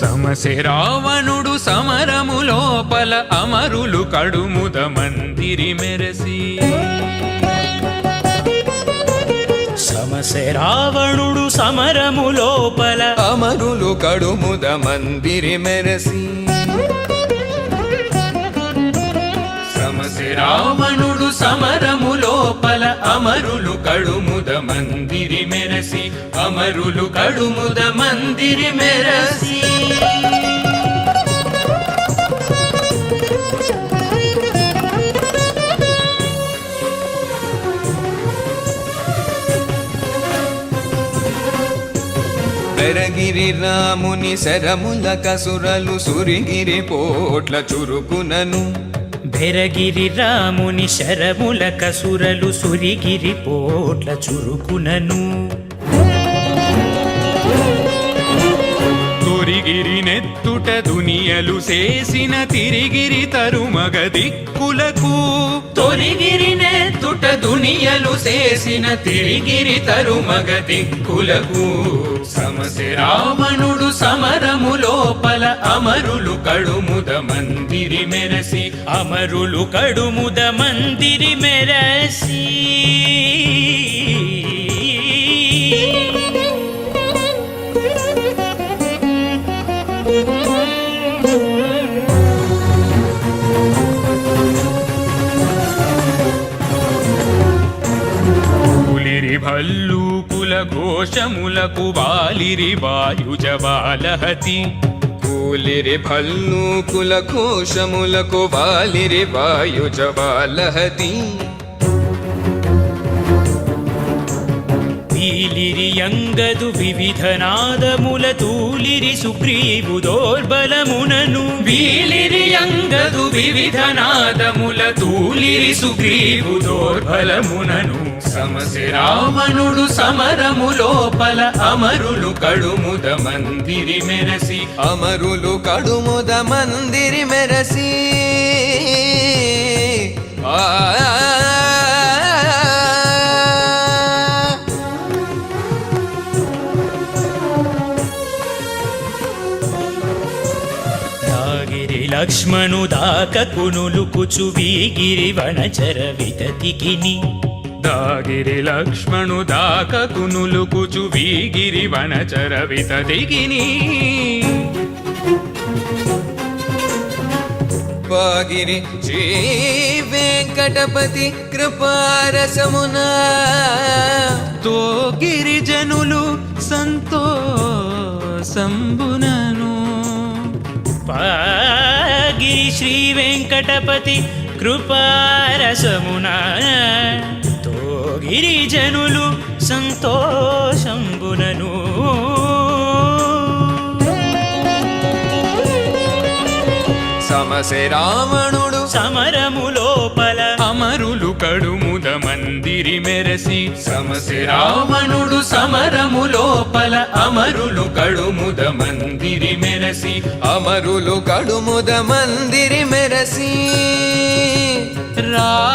సమసె రావణుడు సమరము లోపల అమరులు కడుముద మందిరి మెరసి. సమసె రావణుడు సమరము లోపల అమరులు కడుముద మందిరి మెరసి. సమసె రావణుడు సమరము లోపల అమరులు కడుము అమరులు కడుముద మందిరి మెరసి. పెరగిరి రాముని శరముల కసురలు సురిగిరి పోట్ల చురుకునను. బెరగిరి రాముని శరముల కసురలు సురిగిరి పోట్ల చురుకునను. తొరిగిరి నెత్తుట దునియలు చేసిన తిరిగిరి తరుమగ దిక్కులకు. తొరిగిరి నెత్తుట దునియలు చేసిన తిరిగిరి తరుమగ దిక్కులకు. సమసె రావణుడు సమరము లోపల అమరులు కడుముద మందిరి మెరసి అమరులు కడుముద మందిరి మెరసి. దోషములకు బాలిరి వాలిరి వాయుజవాలహతి కూలిరి భల్లూకుల ఘోషములకు వాలిరి వాయుజవాలహతి వీలిరి యంగదు వివిధ నాదముల తూలిరి సుగ్రీవు దోర్బలమునను వీలిరి అంగదు వివిధ నాదముల తూలిరి సుగ్రీవు దోర్బలమునను సమసి రావణుడు సమరము లోపల అమరులు కడుముద మందిరి మెరసి అమరులు కడుముద మందిరి మెరసి ఆ దాగిరి లక్ష్మణు దాకకునులుకుచు వీగిరి వనచర వితతికిని. దాగిరి లక్ష్మణు దాకకునులు కుచు వీగిరి వనచర వితదిగిని వాగిరి శ్రీ వెంకటపతి కృపారసమున. తో గిరిజనులు సంతోషంబునను. పాగిరి శ్రీ వెంకటపతి కృపారసమున. తోగిరి జనులు సంతోషంబునను. సమసె రావణుడు సమరము లోపల అమరులు కడుముద మందిరి మెరసి. సమసె రావణుడు సమరము లోపల అమరులు కడుముద మందిరి మెరసి. అమరులు కడుముద మందిరి మెరసి. రా